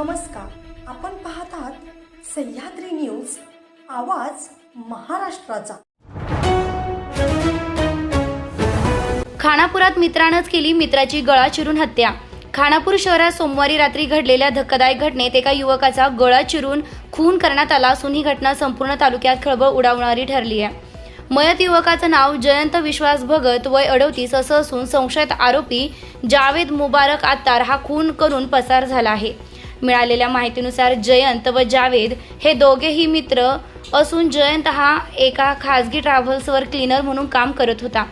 नमस्कार. आपण पाहत आहात सह्याद्री न्यूज आवाज महाराष्ट्राचा. खानापुरात मित्रानंच केली मित्राची गळा चिरून हत्या. खानापूर शहरात सोमवारी रात्री घडलेल्या धक्कादायक घटनेत एका युवकाचा गळा चिरून खून करण्यात आला असून ही घटना संपूर्ण तालुक्यात खळबळ उडावणारी ठरली आहे. मयत युवकाचं नाव जयंत विश्वास भगत वय अडवतीस असं असून संशयित आरोपी जावेद मुबारक आत्तार हा खून करून पसार झाला आहे. मिळालेल्या माहितीनुसार जयंत व जावेद हे दोघेही मित्र असून जयंत हा एका खासगी ट्रॅव्हल्सवर क्लीनर म्हणून काम करत होता.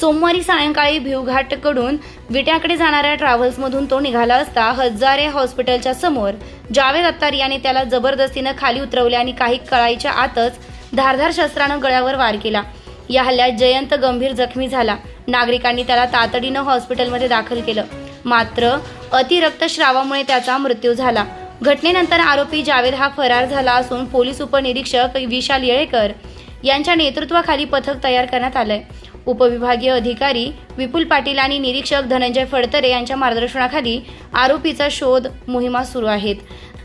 सोमवारी सायंकाळी भिवघाटकडून विट्याकडे जाणाऱ्या ट्रॅव्हल्समधून तो निघाला असता हजारे हॉस्पिटलच्या समोर. जावेद अत्तार याने त्याला जबरदस्तीनं खाली उतरवले आणि काही कळाईच्या आतच धारधार शस्त्रानं गळ्यावर वार केला. या हल्ल्यात जयंत गंभीर जखमी झाला. नागरिकांनी त्याला तातडीनं हॉस्पिटलमध्ये दाखल केलं. मात्र अतिरक्तस्रावामुळे त्याचा मृत्यू झाला. घटनेनंतर आरोपी जावेद हा फरार झाला असून पोलीस उपनिरीक्षक विशाल येळेकर यांच्या नेतृत्वाखाली पथक तयार करण्यात आलंय. उपविभागीय अधिकारी विपुल पाटील आणि निरीक्षक धनंजय फडतरे यांच्या मार्गदर्शनाखाली आरोपीचा शोध मोहिमा सुरू आहेत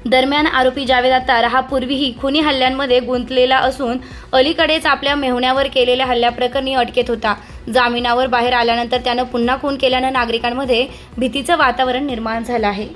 दरम्यान आरोपी जावेद अत्तार हा पूर्वीही खुनी हल्ल्यांमध्ये गुंतलेला असून अलीकडेच आपल्या मेहुण्यावर केलेल्या हल्ल्याप्रकरणी अटकेत होता. जामिनावर बाहेर आल्यानंतर त्यानं पुन्हा खून केल्यानं नागरिकांमध्ये भीतीचं वातावरण निर्माण झालं आहे.